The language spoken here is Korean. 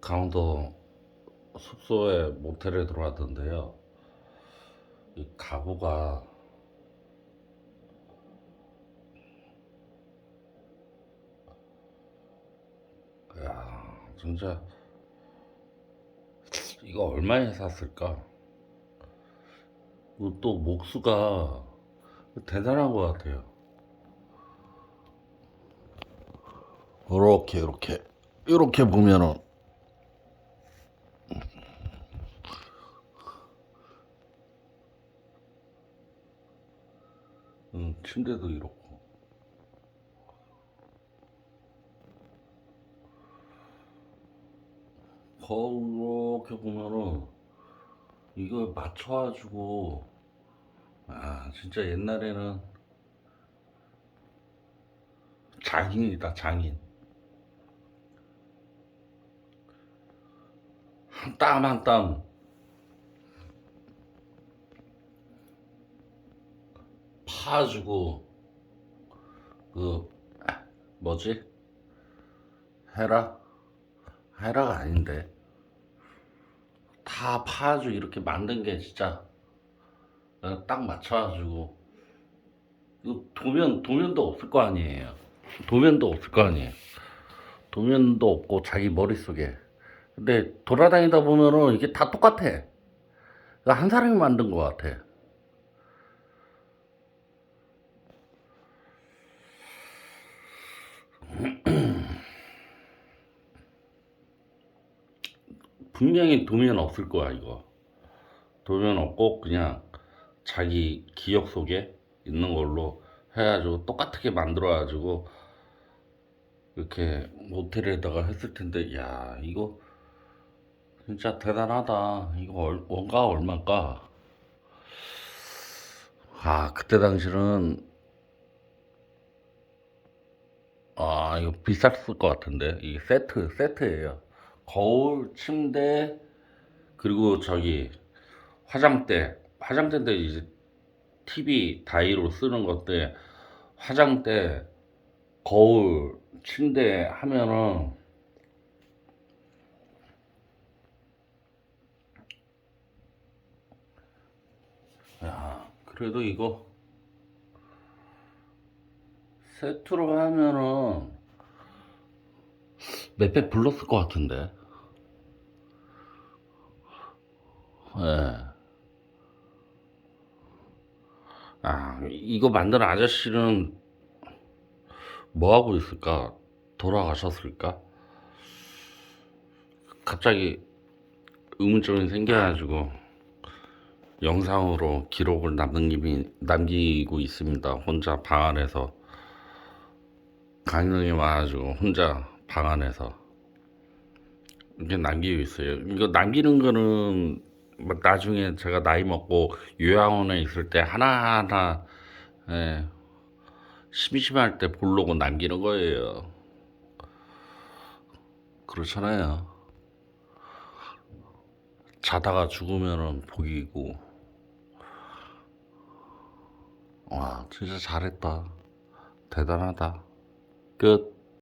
강원도 숙소에 모텔에 들어왔던데요. 이 가구가 야 진짜 이거 얼마에 샀을까? 또 목수가 대단한 것 같아요. 이렇게 이렇게 이렇게 보면은 음, 침대도 이렇고. 거울 이렇게 보면은 이거 맞춰가지고 아 진짜 옛날에는 장인이다 장인. 한 땀 한땀 파주고 그 뭐지? 헤라? 헤라가 아닌데. 다 파주 이렇게 만든 게 진짜 어, 딱 맞춰가지고 도면 도면도 없을 거 아니에요. 도면도 없을 거 아니에요. 도면도 없고 자기 머릿속에. 근데 돌아다니다 보면은 이게 다 똑같아. 그한 사람이 만든 것 같아 분명히 도면 없을 거야 이거. 도면 없고 그냥 자기 기억 속에 있는 걸로 해가지고 똑같게 만들어가지고 이렇게 모텔에다가 했을 텐데 야 이거 진짜 대단하다. 이거 얼, 원가 얼마일까? 아 그때 당시는 아 이거 비쌌을 것 같은데. 이 세트 세트예요 거울 침대 그리고 저기 화장대 화장대인데 이제 TV 다이로 쓰는 건데 화장대 거울 침대 하면은 야 그래도 이거 세트로 하면은 몇백 불렀을 것 같은데 예. 아, 이거 만든 아저씨는 뭐 하고 있을까? 돌아가셨을까? 갑자기 의문점이 생겨가지고 영상으로 기록을 남김이, 남기고 있습니다. 혼자 방 안에서 강릉에 와가지고 혼자 방 안에서 이렇게 남기고 있어요. 이거 남기는 거는 뭐 나중에 제가 나이 먹고 요양원에 있을 때 하나하나 예, 심심할 때 보려고 남기는 거예요. 그렇잖아요. 자다가 죽으면은 복이고. 와, 진짜 잘했다. 대단하다. 끝.